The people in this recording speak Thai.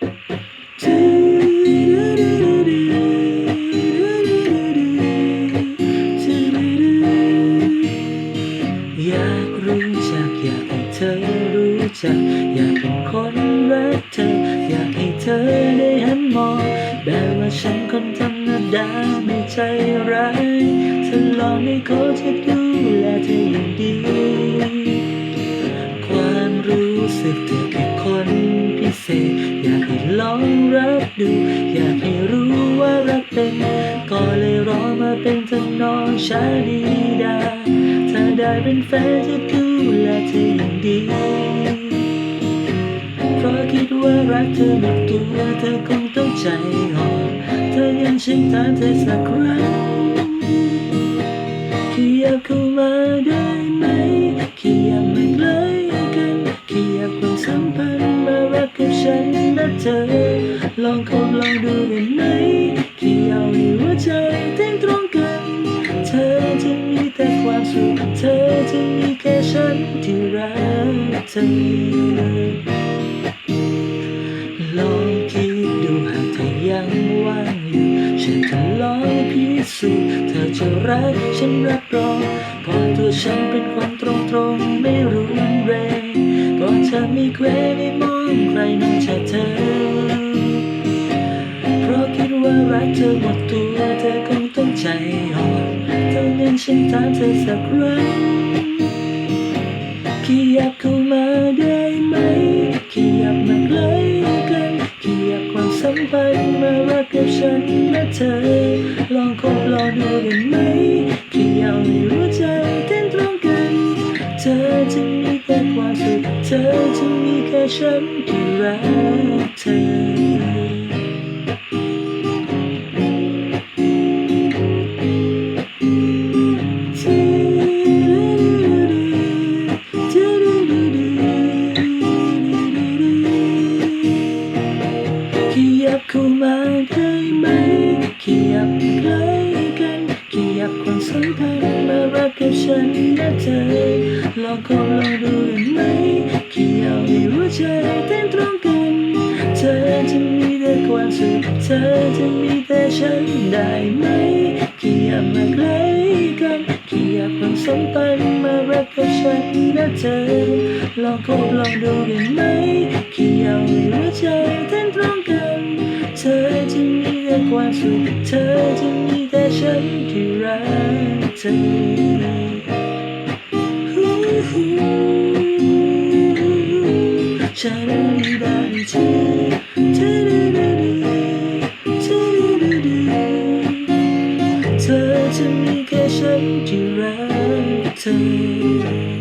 อยากรู้จักอยากให้เธอรู้จัก อยากเป็นคนรักเธอ อยากให้เธอได้หันมองแบบว่าฉันคนธรรมดาไม่ใจร้ายถ้าลองได้ขอจะดูแลเธออย่างดี ความรู้สึกเธอคือคนพิเศษ ลองรับดู อยากให้รู้ว่ารักเป็น ก็เลยรอมาเป็นทำนองชาดีดา ถ้าได้เป็นแฟนจะดูแลเธออย่างดี เพราะคิดว่ารักเธอหมดตัวเธอคงต้องใจอ่อนเธอยังฉันถามเธอสักครั้งขยับเข้ามาได้ไหม นนะเธอ ลองคบลองดูได้ไหมขยับให้หัวใจเต้นตรงกัน เธอจะมีแต่ความสุข เธอจะมีแค่ฉันที่รักเธอ ลองคิดดูหากเธอยังว่างอยู่ฉันจะลองพิสูจน์เธอจะรักฉันรับรองเพราะตัวฉันเป็นคนตรงตรงๆไม่รุนแรง เพราะเธอมีแควไม่มองใครนอกจากเธอ เพราะคิดว่ารักเธอหมดตัวเธอคงต้องใจอ่อนเท่านั้นฉันถามเธอสักครั้งขยับเข้ามาได้ไหมขยับมาใกล้กันขยับความสัมพันธ์มารักกับฉันนะเธอ ลองคบลองดูได้ไหมขยับให้หัวใจเต้นตรงกัน เธอจะ เธอจะมีแค่ฉันที่รักเธอ ขยับเข้ามาได้ไหม ขยับใกล้กัน ขยับความสัมพันธ์มารักกับฉันนะเธอลองคบลองดู ได้ไหมขยับให้หัวใจเต้นตรงกัน เธอจะมีแต่ความสุข เธอจะมีแต่ฉันได้ไหมขยับมาใกล้กันขยับความสัมพันธ์มารักกับฉันนะเธอ ลองคบลองดูได้ไหมขยับหัวใจเต้นตรงกัน เธอจะมีแต่ความสุข เธอจะมีแต่ฉันที่รักเธอชาดาดีดาดีเธอเธอดาดาดีเธอดาดาดีเธอจะมีแค่ฉันที่รักเธอ